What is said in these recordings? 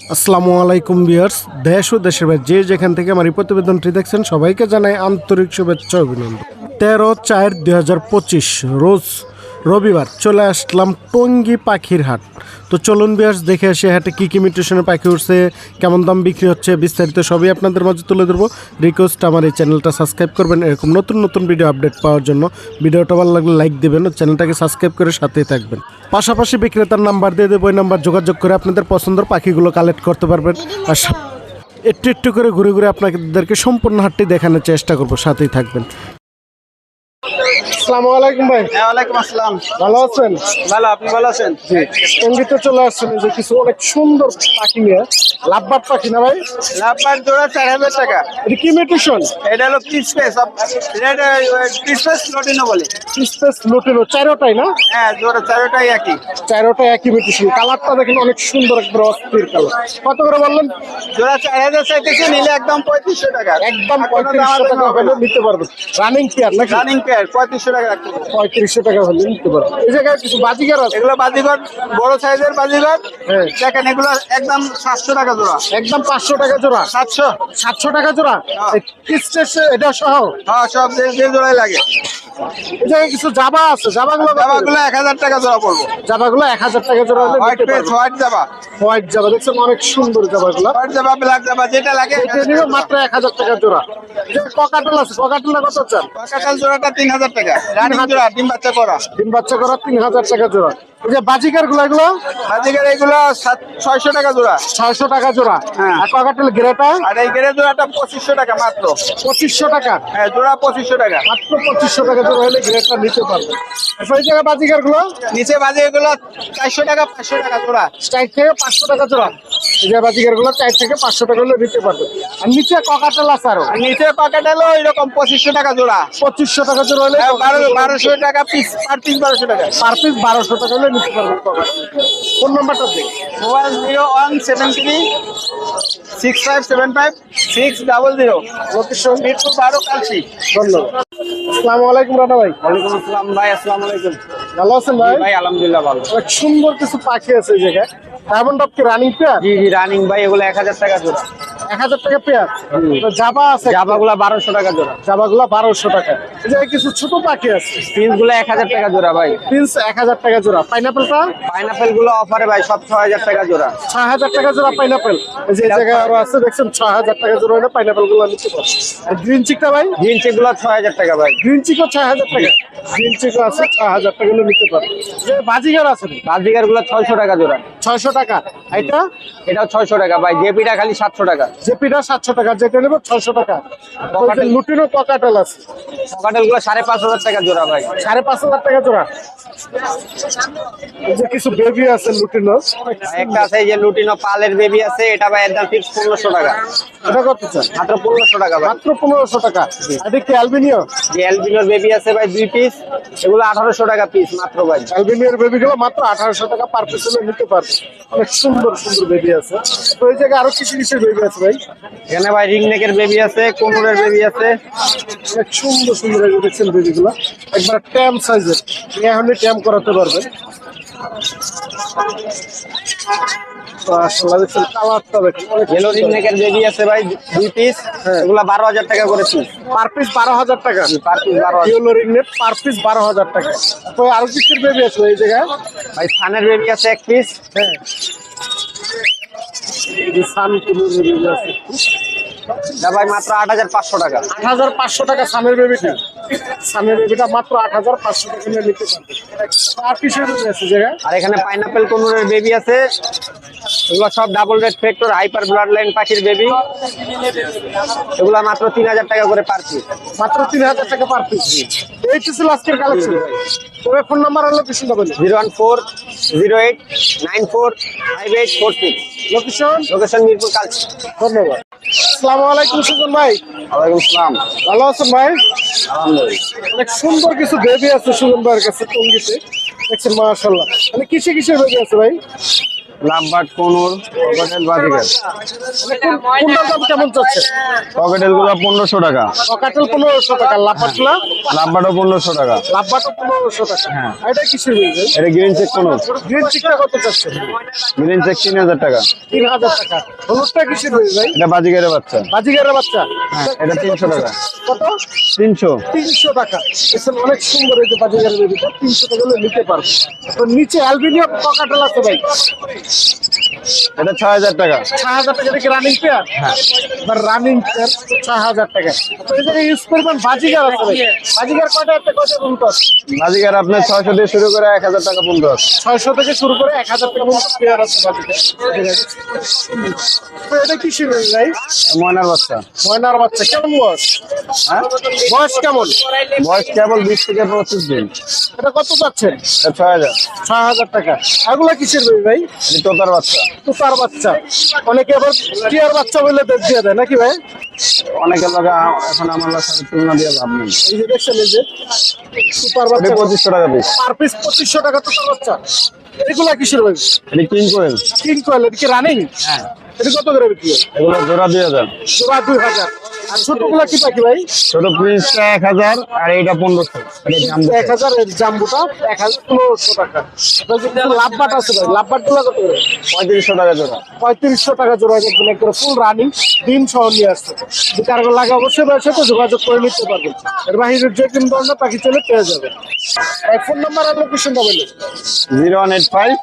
আসসালামু আলাইকুম বিয়ার্স দেশ ও দেশের বাইরে যে যেখান থেকে আমার এই প্রতিবেদনটি দেখছেন, সবাইকে জানাই আন্তরিক শুভেচ্ছা অভিনন্দন। তেরো চার দুই রোজ রবিবার চলে আসলাম টঙ্গি পাখির হাট। তো চলুন বিয়ার্স দেখে আসি হাটে কী কী মিউটেশনের পাখি উঠছে, কেমন দাম বিক্রি হচ্ছে, বিস্তারিত সবই আপনাদের মাঝে তুলে ধরবো। রিকোয়েস্ট আমার এই চ্যানেলটা সাবস্ক্রাইব করবেন, এরকম নতুন নতুন ভিডিও আপডেট পাওয়ার জন্য। ভিডিওটা ভালো লাগলে লাইক দেবেন ও চ্যানেলটাকে সাবস্ক্রাইব করে সাথেই থাকবেন। পাশাপাশি বিক্রেতার নাম্বার দিয়ে দেবো ওই নাম্বার যোগাযোগ করে আপনাদের পছন্দের পাখিগুলো কালেক্ট করতে পারবেন। আর একটু একটু করে ঘুরে ঘুরে আপনাদেরকে সম্পূর্ণ হাটটি দেখানোর চেষ্টা করব, সাথেই থাকবেন। আসসালামু আলাইকুম ভাই। হ্যাঁ ওয়ালাইকুম আসসালাম। ভালো আছেন? ভালো আপনি ভালো আছেন? সঙ্গীতে চলে আসছেন যে কিছু অনেক সুন্দর পাখি নিয়ে। পাখি না ভাই? লাভবার জোড়া চার হাজার টাকা। এটা কি মিউটেশন এটা হলো পিসপেস পিসপেস লটিনো বলে। লুটিনো চারোটাই না? হ্যাঁ জোড়া চারোটাই একই। চারোটা একই কালারটা দেখেন অনেক সুন্দর একবার অস্থির কালার। কত করে বললেন? জোড়া চার হাজার চাইতেছে নিলে একদম পঁয়ত্রিশশো টাকা। একদম পঁয়ত্রিশশো টাকা নিতে পারবেন। রানিং পেয়ার নাকি? রানিং পেয়ার পঁয়ত্রিশশো টাকা রাখতে হবে। পঁয়ত্রিশশো টাকা হলে নিতে পারবেন এই জায়গায় কিছু বাজিগার আছে? এগুলো বাজিঘর বড় সাইজের বাজিঘর হ্যাঁ। দেখেন এগুলো একদম সাতশো টাকা জোড়া। একদম পাঁচশো টাকা জোড়া। সাতশো? সাতশো টাকা জোড়া? হ্যাঁ। এটা সহ? হ্যাঁ সব যে জোড়াই লাগে। কিছু জাবা আছে? জাবাগুলো জামাগুলো এক হাজার টাকা জোড়া পড়ব। জাবাগুলো এক হাজার টাকা জোড়া হোয়াইট হোয়াইট জামা হোয়াইট জাবা। দেখছেন অনেক সুন্দর জাবাগুলো। হোয়াইট জামা ব্ল্যাক জামা যেটা লাগে মাত্র এক হাজার টাকা জোড়া। ককাটেল আছে ককাটেলটা কত চান? কাকাশাল জোড়াটা তিন হাজার টাকা। তিন বাচ্চা করা তিন হাজার টাকা জোড়া। বাজিকারগুলো এগুলো? বাজিকার এগুলো ছয়শো টাকা জোড়া। ছয়শো টাকা জোড়া। আর ককাটেল গ্রেটা আর এই গেড়ে জোড়াটা পঁচিশশো টাকা মাত্র। পঁচিশশো টাকা? হ্যাঁ জোড়া পঁচিশশো টাকা। মাত্র পঁচিশশো টাকা জোড়া হলে গ্রেটা নিতে পারবে। এরপর জায়গায় বাজিকারগুলো? নিচে চারশো টাকা পাঁচশো টাকা জোড়া। চার থেকে পাঁচশো টাকা জোড়া। এই বাজিকারগুলো চার থেকে পাঁচশো টাকা হলে নিতে পারবে। আর নিচে ককাটেল আছে আরও। নিচে প্যাকেট হলো এরকম পঁচিশশো টাকা জোড়া। পঁচিশশো টাকা জোড়া হলে হ্যাঁ, বারোশো টাকা পিস পার পিস বারোশো টাকা। পার পিস বারোশো টাকা হলে নিতে পারবেন ফোন নাম্বারটা দিন mobile zero one seven three six five seven five six double zero. Location Mirpur বারো কালসি ধন্যবাদ। আসসালামু আলাইকুম রানা ভাই। ওয়ালাইকুম আসসালাম ভাই আসসালামু আলাইকুম। ভালো আছেন ভাই? ভাই আলহামদুলিল্লাহ ভালো। সুন্দর কিছু পাখি আছে এই জায়গায়। ডায়মন্ড কি রানিং পেয়ার জি জি রানিং ভাই এগুলো এক হাজার টাকা জোড়া। এক হাজার টাকা পেয়ার জাবা আছে জাবাগুলা বারোশো টাকা জোড়া। জাবাগুলো বারোশো টাকা। এই কিছু ছোট পাখি আছে। পিসগুলো এক হাজার টাকা জোড়া ভাই। এক হাজার টাকা জোড়া। পাইনাপেলটা পাইনাপেলগুলো অফারে ভাই সব ছয় হাজার টাকা জোড়া। ছয় হাজার টাকা জোড়া পাইনাপেল যে জায়গায় আরও আছে দেখছেন? ছয় হাজার টাকা জোড়া হলে পাইনাপেলগুলো নিতে গ্রিন চিকটা ভাই? গ্রিন চেকগুলো ছয় হাজার টাকা ভাই। গ্রিন চিকও ছয় হাজার টাকা। গ্রিন চিকও আছে ছয় হাজার টাকা হলে নিতে পারবে। যে বাজিগার আছে গুলো ছয়শো টাকা জোড়া। ছয়শো টাকা। এটা? এটাও ছয়শো টাকা ভাই। জেপিটা খালি সাতশো টাকা। জেপিটা সাতশো টাকা যেটা নেব ছয়শো টাকা। লুটিনো পকাটেল আছে। পকাটেলগুলো সাড়ে পাঁচ হাজার টাকা জোড়া ভাই। সাড়ে পাঁচ হাজার টাকা জোড়া। যে কিছু বেবি আছে লুটিনো। একটা আছে যে লুটিনো পালের বেবি আছে এটা ভাই একদম ফিক্স পনেরোশো টাকা। এটা কত চান? মাত্র পনেরোশো টাকা মাত্র পনেরোশো টাকা। এটা কি অ্যালবিনিও? যে এলবিনোর বেবি আছে ভাই দুই পিস এগুলো আঠারোশো টাকা পিস মাত্র ভাই। অ্যালবিনিয়ার বেবি গুলো মাত্র আঠারোশো টাকা পার পিস নিতে পারবে। অনেক সুন্দর সুন্দর বেবি আছে। তো এই জায়গায় আরও কিছু কিছু বেবি আছে ভাই। এখানে ভাই রিংনেকের বেবি আছে কোমরের বেবি আছে। অনেক সুন্দর সুন্দর দেখছেন বেবি গুলো একবার ট্যাম সাইজের এখন ট্যাম করাতে পারবেন। ভাই হ্যাঁ। এগুলো বারো হাজার টাকা করে পিস পার পিস বারো হাজার টাকা। পার পিস বারো yellow ring net per piece বারো হাজার টাকা। তো আরও কিছুর বেবি আছে এই জায়গায়? ভাই সানের বেবি আছে এক পিস হ্যাঁ। ভাই মাত্র আট হাজার পাঁচশো টাকা। আট হাজার পাঁচশো টাকা সানের বেবিটা সানের বেবিটা মাত্র আট হাজার পাঁচশো টাকা নিয়ে নিতে আর কিসের আছে জায়গায় আর এখানে পাইনাপেল কোনুরের বেবি আছে। এগুলো সব double red factor hyper blood line পাখির বেবি এগুলো মাত্র তিন হাজার টাকা করে পার পিস মাত্র তিন হাজার টাকা পার পিস এই ছিল আজকের কালেকশন তবে ফোন নাম্বার হলো কিছু দেবেন zero one four zero eight nine four five eight four six. Location location Mirpur কাল ধন্যবাদ। আসসালামু আলাইকুম সুজন ভাই। ওয়ালাইকুম সালাম। ভালো আছেন ভাই? আলহামদুলিল্লাহ। অনেক সুন্দর কিছু বেবি আছে সুজন ভাইয়ের কাছে টঙ্গিতে। দেখছেন মাশাল্লাহ মানে কিসে কিসের বেবি আছে ভাই? লাভবাট কোনুর পকেটেল বাজিকার কোনটার দাম কেমন চাচ্ছে পকেটেলগুলো পনেরোশো টাকা। পকাটেল পনেরোশো টাকা লাপাটলা লাভবাটও পনেরোশো টাকা। লাভবাটা পনেরোশো টাকা। হ্যাঁ। এটা কিসের এটা গ্রিন চেক কোনুর। গ্রিন চিকটা কত চাচ্ছে গ্রিন চেক তিন হাজার টাকা। তিন হাজার টাকা। হলুদটা কিসের ভাই? এটা বাজিকারের বাচ্চা। বাজিগারের বাচ্চা। এটা তিনশো টাকা। কত? তিনশো। তিনশো টাকা। অনেক সুন্দর এই যে বেবিটা তিনশো টাকা নিতে পারবে। তো নিচে অ্যালবিনিয়াম পকাটেল আছে ভাই। এটা ছয় হাজার টাকা। ছয় হাজার টাকা থেকে রানিং পেয়ার বা রানিং পেয়ার ছয় হাজার টাকা। ইউজ করবেন? বাজিগার আছে বাজিগার কয়টা একটা কয়টা পর্যন্ত বাজিকার আপনার ছয়শো দিয়ে শুরু করে এক হাজার টাকা পর্যন্ত ছয়শো থেকে শুরু করে এক হাজার টাকা পর্যন্ত পেয়ার আছে বাজিগার। এটা কি শুরু ভাই ময়নার বাচ্চা। ময়নার বাচ্চা। কেমন বয়স? হ্যাঁ? বয়স কেমন? বয়স কেবল বিশ থেকে পঁচিশ দিন। এটা কত চাচ্ছেন এটা ছয় হাজার। ছয় হাজার টাকা। এগুলা কিসের ভাই? তোতার বাচ্চা। তুতার বাচ্চা। অনেকে আবার টিয়ার বাচ্চা বলে দিয়ে দেয় নাকি ভাই? অনেকে লোক এখন আমার সাথে তুলনা দিয়ে লাভ নেই। এই যে দেখছেন এই যে তুতার বাচ্চা। পঁচিশশো টাকা পিস পার পিস পঁচিশশো টাকা তুতার বাচ্চা। এগুলা কিসের ভাই? এটা কিং কোয়েল তিন কোয়েল এটা কি রানিং হ্যাঁ। এটা কত করে বিক্রি? এগুলো জোড়া দুই হাজার। জোড়া দুই হাজার। ছোটগুলা কি পাখি ভাই? ছোট এক হাজার আর এইটা পনেরোশো এক হাজার এর জাম্বুটা এক হাজার পনেরোশো টাকা। লাভবাট আছে ভাই? লাভবাটগুলা কত পঁয়ত্রিশশো টাকা জোড়া। পঁয়ত্রিশশো টাকা জোড়া একদম একবারে ফুল রানিং ডিম সহ নিয়ে আসছে। যদি কারও লাগে অবশ্যই ভাইয়ের সাথে যোগাযোগ করে নিতে পারবেন। এর বাহিরে যে কোনো ধরনের পাখি চলে পেয়ে যাবে। ফোন নাম্বার আর লোকেশনটা বলে জিরো ওয়ান এইট ফাইভ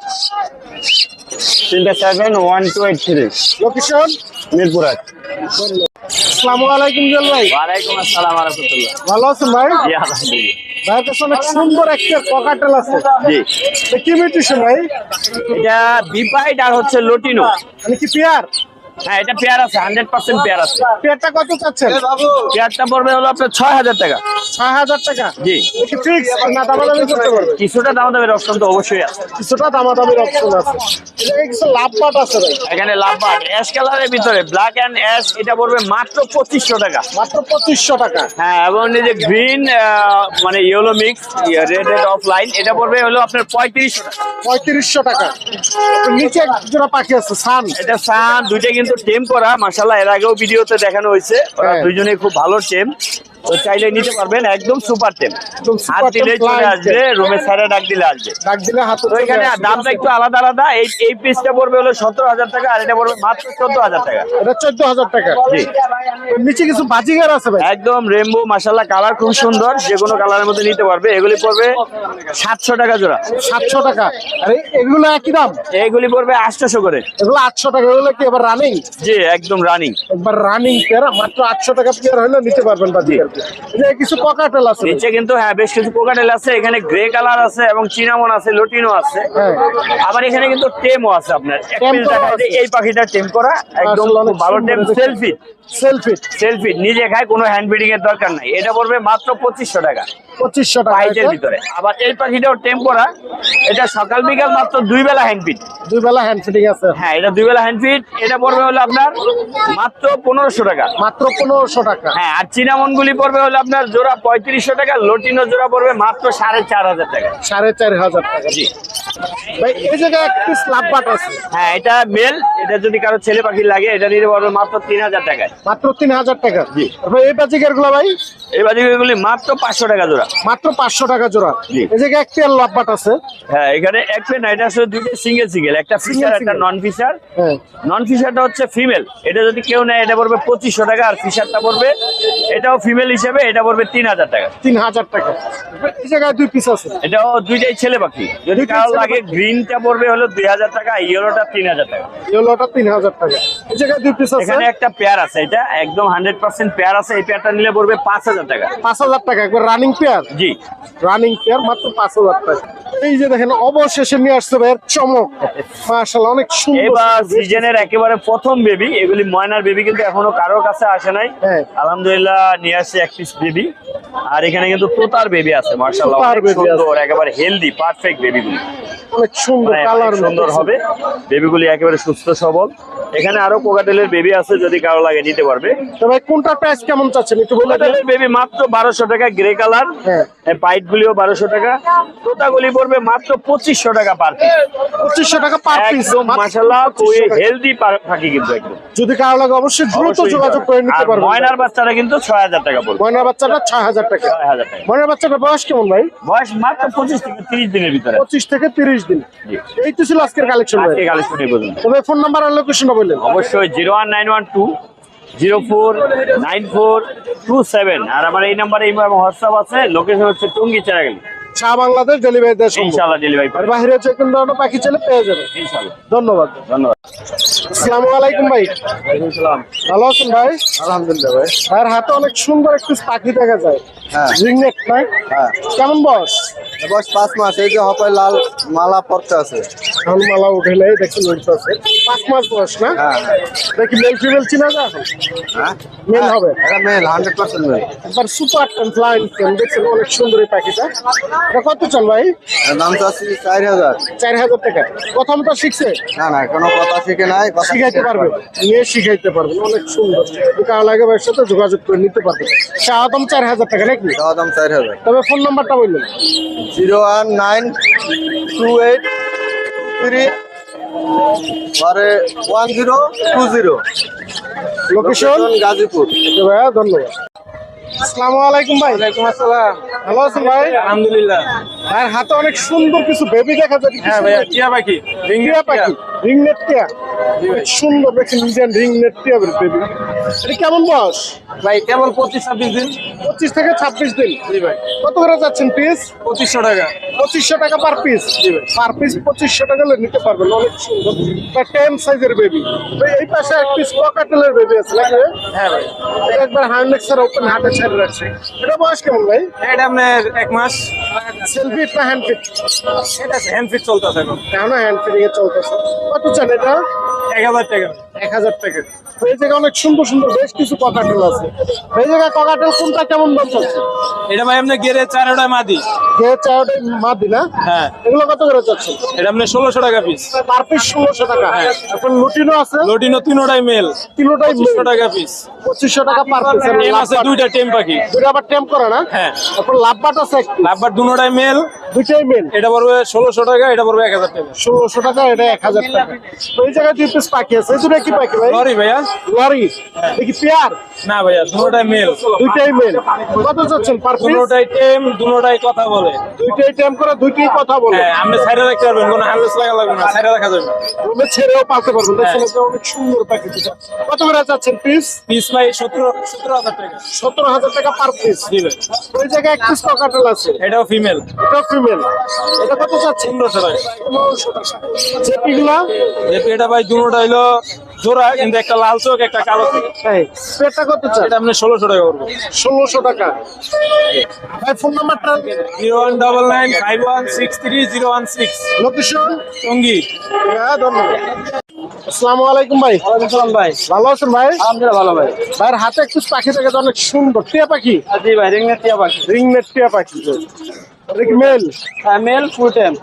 তিনটা seven one two eight three location Mirpur আসসালামু আলাইকুম জল ভাই। ওয়ালাইকুম আসসালাম রহমতুল্লাহ। ভালো আছেন ভাই? জি আলহামদুলিল্লাহ। ভাইয়ের কাছে অনেক সুন্দর একটা ককাটেল আছে। জি। কি মিউটেশন ভাই? এটা বিপাইড আর হচ্ছে লটিনো মানে কি পেয়ার হ্যাঁ এটা পেয়ার আছে হান্ড্রেড পার্সেন্ট পেয়ার আছে। পেয়ারটা কত চাচ্ছেন? পেয়ারটা পড়বে হলো আপনার ছয় হাজার টাকা। ছয় হাজার টাকা? জি। ফিক্স না দামাদামি করতে পারবে? কিছুটা দাম দামের অপশন তো অবশ্যই আছে। কিছুটা দামাদামির অপশন আছে। কিছু লাভ পাট আছে ভাই। এখানে লাভবার্ড অ্যাশ কালারের ভিতরে ব্ল্যাক অ্যান্ড অ্যাশ এটা পড়বে মাত্র পঁচিশশো টাকা। মাত্র পঁচিশশো টাকা। হ্যাঁ এবং এই যে গ্রিন মানে ইয়েলো মিক্স রেড লাইন এটা পড়বে হলো আপনার পঁয়ত্রিশশো টাকা। পঁয়ত্রিশশো টাকা। নিচে এক জোড়া পাখি আছে সান। এটা সান দুইটা কিন্তু টেম করা মাসাল্লাহ এর আগেও ভিডিওতে দেখানো হয়েছে। ওরা দুইজনে দুইজনেই খুব ভালো টেম তো চাইলে নিতে পারবেন একদম সুপার টেম হাত দিলে চলে আসবে রুমের সাইডে ডাক দিলে আসবে। ডাক দিলে হাতে তো দামটা একটু আলাদা আলাদা এই এই পিসটা পড়বে হলো সতেরো হাজার টাকা আর এটা পড়বে মাত্র চোদ্দ হাজার টাকা। এটা চোদ্দ হাজার টাকা। জি। নিচে কিছু বাজিগার আছে ভাই? একদম রেমবো মাসাল্লাহ কালার খুব সুন্দর যে কোনো কালারের মধ্যে নিতে পারবে। এগুলি পড়বে সাতশো টাকা জোড়া। সাতশো টাকা। আর এগুলো একই দাম? এগুলি পড়বে আটশোশো করে। এগুলো আটশো টাকা এগুলো কি এবার রানিং জি একদম রানিং একবার রানিং পেয়ার মাত্র আটশো টাকা পেয়ার হলে নিতে পারবেন বাজিগার এটা কিছু পকাটেল আছে নিচে কিন্তু হ্যাঁ বেশ কিছু কোকাটেল আছে। এখানে গ্রে কালার আছে এবং চিনামন আছে লটিনো আছে। হ্যাঁ। আবার এখানে কিন্তু টেমও আছে আপনার। এই পাখিটা টেম করা একদম ভালো টেম। সেলফি সেলফি সেলফি নিজে খায় কোনো হ্যান্ড ফিডিং এর দরকার নাই। এটা পড়বে মাত্র পঁচিশশো টাকা। পঁচিশশো টাকা এটা। ভিতরে। আবার এই পাখিটাও টেম করা এটা সকাল বিকাল মাত্র দুই বেলা হ্যান্ড ফিট দুই বেলা হ্যান্ড ফিটিং আছে। হ্যাঁ এটা দুই বেলা হ্যান্ড ফিট এটা পড়বে হলো আপনার মাত্র পনেরোশো টাকা। মাত্র পনেরোশো টাকা। হ্যাঁ আর চিনামন গুলি পড়বে হলো আপনার জোড়া পঁয়ত্রিশশো টাকা লটিনো জোড়া পড়বে মাত্র সাড়ে চার হাজার টাকা। সাড়ে চার হাজার টাকা। জি। ভাই এই জায়গায় বাট আছে। হ্যাঁ এটা মেল এটা যদি কারও ছেলে পাখি লাগে এটা নিতে পারবে মাত্র তিন হাজার টাকায়। মাত্র তিন হাজার টাকা। জি। এই বাজিকারগুলো ভাই? এই বাজিগুলি মাত্র পাঁচশো টাকা জোড়া। মাত্র পাঁচশো টাকা জোড়া। এই জায়গায় এক পেয়ার লাভ বাট আছে। হ্যাঁ এখানে এক পেন এটা আসলে দুইটা সিঙ্গেল সিঙ্গেল একটা ফিশার একটা নন ফিশার নন ফিশারটা হচ্ছে ফিমেল এটা যদি কেউ নেয় এটা পড়বে পঁচিশশো টাকা আর ফিশারটা পড়বে এটাও ফিমেল হিসেবে এটা পড়বে তিন হাজার টাকা। তিন হাজার টাকা। এই জায়গায় দুই পিস আছে। এটাও দুইটাই ছেলে পাখি। যদি কারও লাগে। গ্রিনটা পড়বে হলো দুই হাজার টাকা ইয়েলোটা তিন হাজার টাকা। ইয়েলোটা তিন হাজার টাকা। এই জায়গায় দুই পিস আছে। এখানে একটা পেয়ার আছে এটা একদম হান্ড্রেড পার্সেন্ট পেয়ার আছে এই পেয়ারটা নিলে পড়বে পাঁচ হাজার টাকা। পাঁচ হাজার টাকা একবার রানিং পেয়ার জি। রানিং পেয়ার মাত্র পাঁচ হাজার টাকা। এই যে দেখেন অবশেষে নিয়ে আসছে ভাইয়ের চমক। মাশাআল্লাহ অনেক সুন্দর এবার সিজনের একেবারে প্রথম বেবি এগুলি ময়নার বেবি কিন্তু এখনও কারোর কাছে আসে নাই। হ্যাঁ। আলহামদুলিল্লাহ নিয়ে আসছে এক পিস বেবি। আর এখানে কিন্তু তোতার বেবি আছে। সুন্দর একেবারে হেলদি পারফেক্ট বেবিগুলি অনেক সুন্দর মানে কালার সুন্দর হবে। বেবিগুলি একেবারে সুস্থ সবল। এখানে আরও কোকাটেলের বেবি আছে যদি কারও লাগে নিতে পারবে। তো কোনটা প্রাইস কেমন চাচ্ছেন? একটু বলে বেবি মাত্র বারোশো টাকা গ্রে কালার হ্যাঁ পাইট গুলিও বারোশো টাকা। তোতাগুলি পড়বে মাত্র পঁচিশশো টাকা পার পিস পঁচিশশো টাকা পার পিস একদম খুবই হেলদি পাখি কিন্তু একদম। যদি কারও লাগে অবশ্যই দ্রুত যোগাযোগ করে নিতে আর পারবেন। ময়নার বাচ্চাটা কিন্তু ছয় হাজার টাকা পড়বে। ময়নার বাচ্চাটা ছয় হাজার টাকা। ছয় হাজার টাকা। ময়নার বাচ্চাটার বয়স কেমন ভাই? বয়স মাত্র পঁচিশ থেকে তিরিশ দিনের ভিতরে। পঁচিশ থেকে তিরিশ দিন। এই তো ছিল আজকের কালেকশন কালেকশন তবে ফোন নাম্বার আর লোকেশনটা বললেন। অবশ্যই zero one nine one two zero four nine four two seven. আর আমার এই নাম্বারে হোয়াটসঅ্যাপ আছে লোকেশন হচ্ছে টুঙ্গি চেরাগলি। শাহ বাংলাদেশ ডেলিভারি দেওয়া সম্ভব ইনশাল্লাহ ডেলিভারি আর বাইরে যে কোনো ধরনের পাখি চলে পেয়ে যাবে। ইনশাল্লাহ ধন্যবাদ। ধন্যবাদ। আসসালামু আলাইকুম ভাই। ভালো আছেন ভাই? আলহামদুলিল্লাহ ভাই। ভাইয়ের হাতে অনেক সুন্দর একটি পাখি দেখা যায়। হ্যাঁ। রিংনেট না হ্যাঁ। কেমন বয়স? বয়স পাঁচ মাস এই যে হপায় লাল মালা পড়তে আছে। এখন মালা উঠে নেই দেখছেন উঠতেছে পাঁচ মাস বয়স না? হ্যাঁ। দেখি মেল ফিমেল চিনা যায় এখন? হ্যাঁ। মেল হবে? এটা মেল হান্ড্রেড পার্সেন্ট মেল একবার সুপার ফ্লাইং টেন দেখছেন অনেক সুন্দর এই পাখিটা। এটা কত চান ভাই? দাম চাচ্ছি চার হাজার। চার হাজার টাকা। প্রথম তো শিখছে? না না কোনো কথা শিখে নাই শিখাইতে পারবে। নিয়ে শিখাইতে পারবেন অনেক সুন্দর। কার লাগে ভাইয়ের সাথে যোগাযোগ করে নিতে পারবে। শাহাদম চার হাজার টাকা নাকি? দেওয়া চার হাজার। তবে ফোন নাম্বারটা বললেন। Zero one nine two eight three পরে one zero two zero location Gazipur. ভাইয়া ধন্যবাদ। আসসালামু আলাইকুম ভাই। ওয়ালাইকুম আসসালাম। ভালো আছেন ভাই? আলহামদুলিল্লাহ। ভাইয়ের হাতে অনেক সুন্দর কিছু বেবি দেখা যায়। হ্যাঁ ভাইয়া টিয়া পাখি টিয়া পাখি রিং নেট টিয়া। অনেক সুন্দর দেখছেন রিং নেট টিয়া বেবি এটা কেমন বয়স? ভাই কেবল পঁচিশ ছাব্বিশ দিন? পঁচিশ থেকে ছাব্বিশ দিন। জি ভাই। কত করে যাচ্ছেন পিস পঁচিশশো টাকা। পঁচিশশো টাকা পার পিস পার পিস পঁচিশশো টাকা নিতে পারবেন। অনেক সুন্দর। টেন সাইজের বেবি এই পাশে এক পিস ককাটেলের বেবি আছে নাকি হ্যাঁ ভাই। একবার হার্নেক্সের ওপেন হাতে ছেড়ে রাখছে। এটা বয়স কেমন ভাই? এটা আপনার এক মাস। সেলফি না হ্যান্ড ফিট এটা হ্যান্ড ফিট চলতেছে এখন। কেন হ্যান্ড ফিটিং এ চলতেছে। কত চান এটা? এক হাজার টাকা। এক হাজার টাকা। এই জায়গায় অনেক সুন্দর সুন্দর বেশ কিছু ককাটেল আছে। এই জায়গায় ককাটেল কোনটা কেমন দাম চলছে এটা ভাই আপনার গেরে চারোটা মাদি। কে চাওয়াটা মাদি না? হ্যাঁ। এগুলো কত করে যাচ্ছে এটা আপনার ষোলোশো টাকা পিস পার পিস ষোলোশো টাকা। এখন লুটিনো আছে? লটিনো তিনোটাই মেল তিনোটাই পঁচিশশো টাকা পিস পঁচিশশো টাকা পার পিস টেম আছে দুইটা টেম পাখি। দুইটা আবার করে না? হ্যাঁ। এখন লাভবাট আছে একটু লাভবার দুটোটাই মেল দুইটাই মেন এটা পড়বে ষোলোশো টাকা এটা পড়বে এক হাজার টাকা। ষোলোশো টাকা এটা এক হাজার টাকা। তো এই জায়গায় দুই পিস পাখি আছে। দুটা কি পাখি ভাই? সরি ভাইয়া। লরি। দেখি পেয়ার? না ভাইয়া দুটোটাই মেল দুইটাই মেন কত যাচ্ছেন পার পিস দুটোটাই টেম দুটোটাই কথা বলে। দুইটাই টেম্প করে দুইটাই কথা বলে। হ্যাঁ আপনি সাইডে রাখতে পারবেন কোনো হ্যান্ডেস লাগা লাগবে না সাইডে রাখা যাবে। রুমে ছেড়েও পালতে পারবেন দেখছেন অনেক সুন্দর পাখি দুটা। কত করে যাচ্ছেন পিস পিস ভাই সতেরো সতেরো হাজার টাকা। সতেরো হাজার টাকা পার পিস দিবে ওই জায়গায় এক পিস ককাটেল আছে। এটাও ফিমেল এটা ফিমেল এটা কত যাচ্ছেন পনেরোশো টাকা। পনেরোশো টাকা। জেপিগুলা যেহেতু এটা ভাই দুটোটা হলো জোড়া কিন্তু একটা লাল চোখ একটা কালো চোখ। এই কত চান? এটা আপনি ষোলোশো টাকা করব। ষোলোশো টাকা। ভাই ফোন নাম্বারটা? Zero one double nine five one six three zero one six. Location Tongi. হ্যাঁ ধন্যবাদ। আসসালামু আলাইকুম ভাই। সালাম ভাই। ভালো আছেন ভাই? আলহামদুলিল্লাহ ভালো ভাই। ভাইয়ের হাতে একটু পাখি থাকে অনেক সুন্দর। টিয়া পাখি? জি ভাই রিংনেট টিয়া পাখি। রিং নেট টিয়া পাখি। মেল হ্যাঁ male full time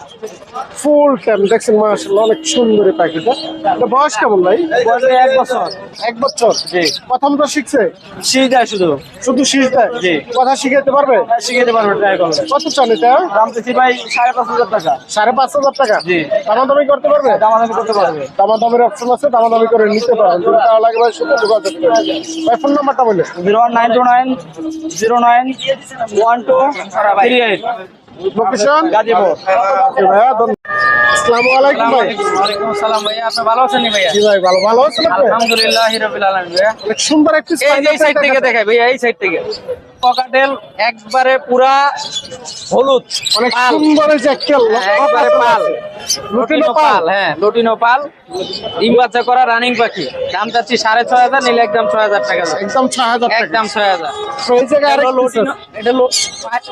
full time দেখছেন মাশাআল্লাহ অনেক সুন্দর পাখিটা এটা বয়স কেমন ভাই? বয়স এক বছর। এক বছর? জি। প্রথম তো শিখছে? শীত যায় শুধু। শুধু শিখ দেয়? জি। কথা শিখাইতে পারবে? শিখাতে পারব ট্রাই করবে। কত চান এটা? দাম দিচ্ছি ভাই সাড়ে পাঁচ হাজার টাকা। সাড়ে পাঁচ হাজার টাকা? জি। দামাদামি করতে পারবে? দামাদামি করতে পারবে। দামাদামির অপশন আছে দামাদামি করে নিতে পারবেন। যদি তাহলে লাগে ভাই সাথে যোগাযোগ করে ভাই ফোন নাম্বারটা বলে zero one nine two nine zero nine one two three eight. Location Gazipur. ভাইয়া আসসালামু আলাইকুম ভাই। ওয়ালাইকুম আসসালাম ভাইয়া আপনি ভালো আছেন নি ভাইয়া? জি ভাই ভালো। ভালো আছেন আলহামদুলিল্লাহ রাব্বিল আলামিন ভাইয়া। সুন্দর একটা এই সাইড থেকে দেখাই ভাইয়া এই সাইড থেকে। ককাটেল একবারে পুরা হলুদ অনেক সুন্দর হ্যাঁ, একবারে পাল। লুটিনো পাল। হ্যাঁ লটিনো পাল। ডিম বাচ্চা করা রানিং পাখি। দাম চাচ্ছি সাড়ে ছয় হাজার নিলে একদম ছয় হাজার টাকা একদম ছয় হাজার একদম ছয় হাজার। তো এই জায়গায় এটা আরেক হলো লটিনো এটা হলো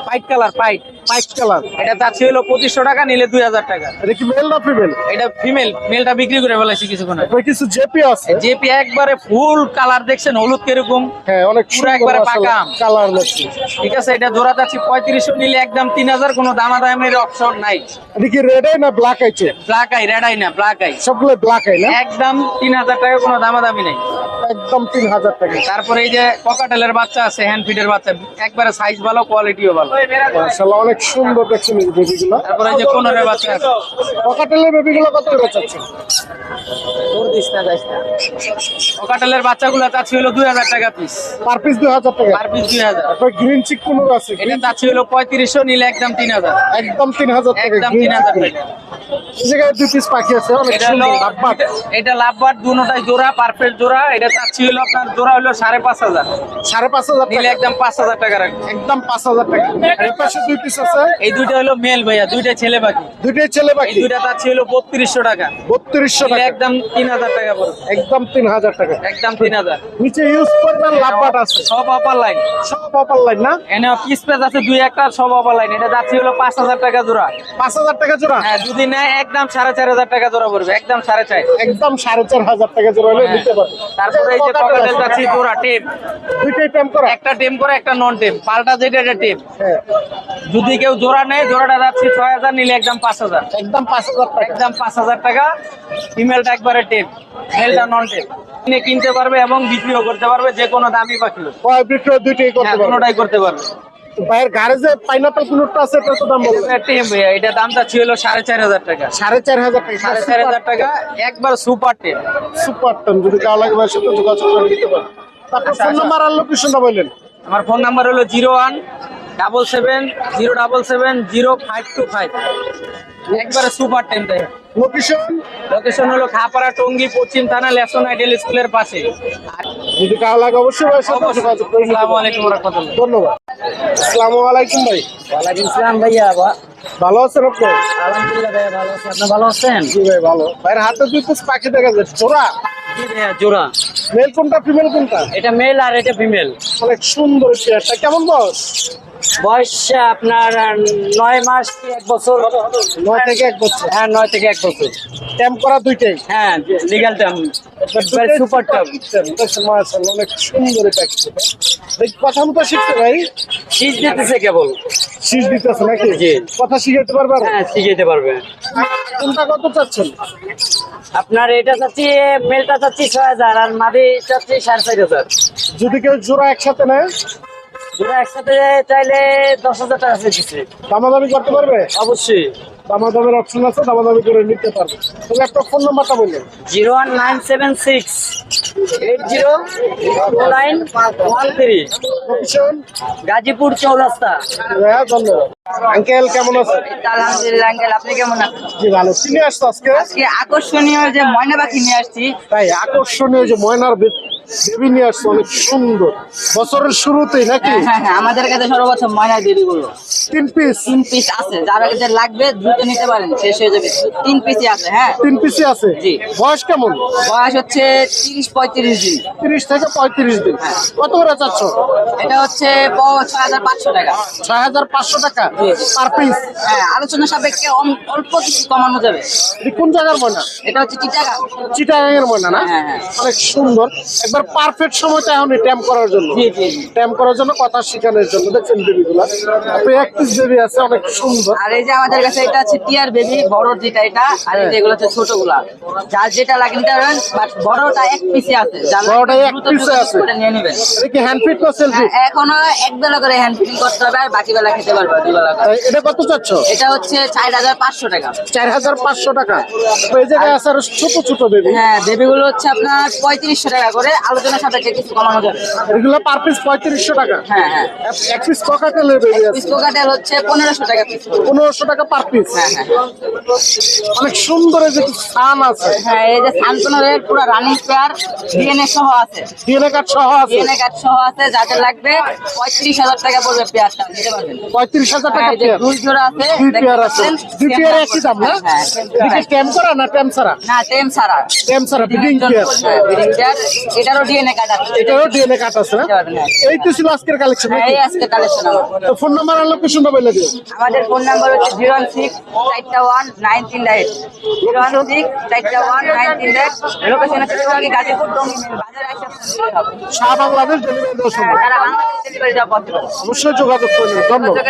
পাইট কালার পাইট পাইট কালার এটা চাচ্ছি হলো পঁচিশশো টাকা নিলে দুই হাজার টাকা। এটা কি মেল না ফিমেল এটা ফিমেল মেলটা বিক্রি করে ফেলাইছি কিছুক্ষণ কিছু জেপি আছে। জেপি একবারে ফুল কালার দেখছেন হলুদ কীরকম। হ্যাঁ অনেক পুরো একবারে পাকা কালার ঠিক আছে এটা জোড়া চাচ্ছি পঁয়ত্রিশশো নিলে একদম তিন হাজার কোনো দামাদামের অপশন নাই। এটা কি রেড আই না ব্ল্যাক আইছে ব্ল্যাক আই রেড আই না ব্ল্যাক আই সবগুলো ব্ল্যাক আই না? একদম তিন হাজার টাকা কোনো দামাদামি নাই। একদম তিন হাজার টাকা। তারপরে এই যে পকাটেলের বাচ্চা আছে হ্যান্ড ফিডের বাচ্চা একবারে সাইজ ভালো কোয়ালিটিও ভালো। মাশাআল্লাহ অনেক সুন্দর দেখছেন এই বেবিগুলো তারপরে এই যে কোনরের বাচ্চা আছে। পকাটেলের বেবিগুলো কত করে চাচ্ছেন? পকাটেলের বাচ্চাগুলো চাচ্ছি হলো দুই হাজার টাকা পিস পার পিস দুই হাজার টাকা। পার পিস দুই হাজার। তারপর গ্রিন আছে এটা চাচ্ছি হলো পঁয়ত্রিশশো নিলে একদম তিন হাজার। একদম তিন হাজার টাকা একদম তিন হাজার জায়গায় দুই পিস পাখি আছে অনেক এটা হলো সুন্দর লাভবাট এটা লাভবার দুটাই জোড়া পারফেক্ট জোড়া। এটা চাচ্ছি হলো আপনার জোড়া হলো সাড়ে পাঁচ হাজার। সাড়ে পাঁচ হাজার নিলে একদম পাঁচ হাজার টাকা রাখবে। একদম পাঁচ হাজার টাকা। এই পাশে দুই পিস আছে। এই দুইটা হলো মেল ভাইয়া দুইটা ছেলে পাখি। দুইটাই ছেলে পাখি। দুইটা চাচ্ছি হলো বত্রিশশো টাকা। বত্রিশশো টাকা। একদম তিন হাজার টাকা পড়বে। একদম তিন হাজার টাকা। একদম তিন হাজার। নিচে ইউজ করবেন লাভবাট আছে। সব অপার লাইন সব অপার লাইন না? এনে পিস পেজ আছে দুই একটা সব অপার লাইন এটা যাচ্ছি হলো পাঁচ হাজার টাকা জোড়া। পাঁচ হাজার টাকা জোড়া। হ্যাঁ যদি নেয় একদম সাড়ে চার হাজার টাকা জোড়া পড়বে একদম সাড়ে চার। একদম সাড়ে চার হাজার টাকা জোড়া হলে হ্যাঁ। নিতে পারবেন তারপরে এই যে পকেটের যাচ্ছি জোড়া টেপ দুইটাই টেম করা। একটা টেম করে একটা নন টেম পাল্টা যেটা এটা টেপ হ্যাঁ। যদি কেউ জোড়া নেয় জোড়াটা যাচ্ছি ছয় হাজার নিলে একদম পাঁচ হাজার। একদম পাঁচ হাজার টাকা। একদম পাঁচ হাজার টাকা। ফিমেলটা একবারে টেপ মেলটা নন টেপ কিনে কিনতে পারবে এবং বিক্রিও করতে পারবে যে কোনো দামি পাখি হোক। ক্রয় দুইটাই করতে হ্যাঁ কোনোটাই করতে পারবে ভাইয়ের যে পাইনাপেল কুনুরটা আছে এটা তো দাম বলবেন টেম ভাইয়া। এটা দামটা ছিল সাড়ে চার হাজার টাকা। সাড়ে চার হাজার টাকা সাড়ে চার হাজার টাকা একবার সুপার টেপ সুপার টেন যদি কারও লাগে ভাইয়ের সাথে যোগাযোগ করে নিতে পারেন। তারপর আচ্ছা, ফোন। নাম্বার আর লোকেশনটা বললেন। আমার ফোন নাম্বার হলো zero one double seven zero double seven zero five two five একবারে সুপার টেন লোকেশন লোকেশন হলো খাপাড়া টঙ্গী পশ্চিম থানা লেসন আইডেল স্কুলের পাশে। যদি কারও লাগে অবশ্যই আসসালামু আলাইকুম রহমতুল্লাহ। ধন্যবাদ। আসসালামু আলাইকুম ভাই। ওয়ালাইকুম সালাম ভাইয়া ভালো আছেন আপনি? আলহামদুলিল্লাহ ভাইয়া ভালো আছি। আপনি ভালো আছেন? জি ভাই ভালো। ভাইয়ের হাতে দুই পিস পাখি দেখা যাচ্ছে জোড়া? জি ভাইয়া জোড়া। মেল কোনটা ফিমেল কোনটা? এটা মেল আর এটা ফিমেল অনেক সুন্দর চেয়ারটা কেমন বয়স? বয়স আপনার নয় মাস এক বছর? নয় থেকে এক বছর। হ্যাঁ নয় থেকে এক বছর। ক্যাম্প করা দুইটাই। হ্যাঁ লিগাল সুপার টার্ম অনেক সুন্দর কথা মতো শিখছে ভাই দিতেছে কেবল। শীষ দিতেছে নাকি? জি। কথা শিখাইতে পারবে? হ্যাঁ শিখাইতে পারবে। কোনটা কত চাচ্ছেন? আপনার এটা চাচ্ছি মেলটা চাচ্ছি ছয় হাজার আর মাদি চাচ্ছি সাড়ে চার হাজার। যদি কেউ জোড়া একসাথে নেয়? একসাথে চাইলে দশ হাজার টাকা দিচ্ছে দামাদামি করতে পারবে? অবশ্যই। দামাদামের অপশন আছে দামাদামি করে নিতে পারবে। তবে একটা ফোন নাম্বারটা বললেন। Zero one nine seven six eight zero nine one three. Gazipur Chowrasta. ভাইয়া ধন্যবাদ। আঙ্কেল কেমন আলহামদুলিল্লাহ আঙ্কেল আপনি কেমন আছেন? জি ভালো। চিনে আসছো আজকে? আজকে আকর্ষণীয় যে ময়না পাখি নিয়ে আসছি। তাই আকর্ষণীয় যে ময়নার বেবি নিয়ে আসছে অনেক সুন্দর। বছরের শুরুতেই নাকি? হ্যাঁ হ্যাঁ হ্যাঁ আমাদের কাছে সর্বোচ্চ ময়নার বেবিগুলো তিন পিস তিন পিস আছে যারা কাছে লাগবে দ্রুত নিতে পারেন শেষ হয়ে যাবে। তিন পিসই আছে হ্যাঁ? তিন পিসই আছে? জি। বয়স কেমন? বয়স হচ্ছে তিরিশ পঁয়ত্রিশ দিন। তিরিশ থেকে পঁয়ত্রিশ দিন। কত করে চাচ্ছ? এটা হচ্ছে ছয় হাজার পাঁচশো টাকা। ছয় হাজার পাঁচশো টাকা পার পিস হ্যাঁ আলোচনা সাপেক্ষে অল্প কিছু কমানো যাবে। কোন জায়গার ময়না? এটা হচ্ছে টিটাগা চিটাগাঙের ময়না না? হ্যাঁ, হ্যাঁ। অনেক সুন্দর। একবার পারফেক্ট সময়টা এখন ট্যাম্প করার জন্য। ট্যাম্প করার জন্য কথা শেখানোর জন্য। দেখছেন বেবিগুলা তো এক পিস বেবি আছে অনেক সুন্দর। আর এই যে আমাদের কাছে এটা আছে টিয়ার বেবি বড় যেটা এটা আর এই এগুলো হচ্ছে ছোটগুলা। যার যেটা লাগে নিতে পারবেন বাট বড়টা এক পিসে আছে। বড়টা এক দ্রুত আছে। নিয়ে নেবেন। কি হ্যান্ড ফিট না সেলফি হ্যাঁ, এখনও এক বেলা করে হ্যান্ড ফিটিং করতে হবে আর বাকি বেলা খেতে পারবে দুই বেলা এটা কত চাচ্ছ? এটা হচ্ছে চার হাজার পাঁচশো টাকা। চার হাজার পাঁচশো টাকা। এই জায়গায় আছে আরও ছোট ছোট বেবি হ্যাঁ বেবিগুলো হচ্ছে আপনার পঁয়ত্রিশশো টাকা করে। আলোচনা সাপেক্ষে কিছু কমানো যাবে। এগুলো পার পিস পঁয়ত্রিশশো টাকা। হ্যাঁ হ্যাঁ। এক- পিস ককাটেলের বেবি আছে। পিসকো কাটেল হচ্ছে পনেরোশো টাকা পিস পনেরোশো টাকা পার পিস হ্যাঁ হ্যাঁ অনেক সুন্দর যে সান আছে। হ্যাঁ এই যে পুরো রানিং পেয়ার ডিএনএ সহ আছে। ডিএনএ কার্ড সহ আছে? ডিএনএ কার্ড সহ আছে যাদের লাগবে পঁয়ত্রিশ হাজার টাকা পড়বে পেয়ারটা নিতে পারবেন টাকা হ্যাঁ, পেয়ার দুই জোড়া আছে দুই পেয়ার আছে। দুই পেয়ার একই দাম না? হ্যাঁ, এটা ট্যাম করা না ট্যাম ছাড়া? না টেম ছাড়া। ট্যাম ছাড়া বিডিং পেয়ার হ্যাঁ, breeding এটারও ডিএনএ কার্ড আছে। এটারও ডিএনএ কার্ড আছে না? নিতে হ্যাঁ। এই তো ছিল আজকের কালেকশন হ্যাঁ, এই আজকে কালেকশন ফোন নাম্বার আর লোকেশনটা বলে দিও? আমাদের ফোন নাম্বার হচ্ছে জিরো ওয়ান সিক্স চারটা ওয়ান নাইন তিন জিরো ওয়ান সিক্স চারটা ওয়ান নাইন তিন এইট লোকেশন হচ্ছে টঙ্গী গাজীপুর বাজারে আসে দিলেই বাংলাদেশ ডেলিভারি দেওয়া সম্ভব। তারা বাংলাদেশ ডেলিভারি দেওয়া অবশ্যই যোগাযোগ করবেন। ধন্যবাদ।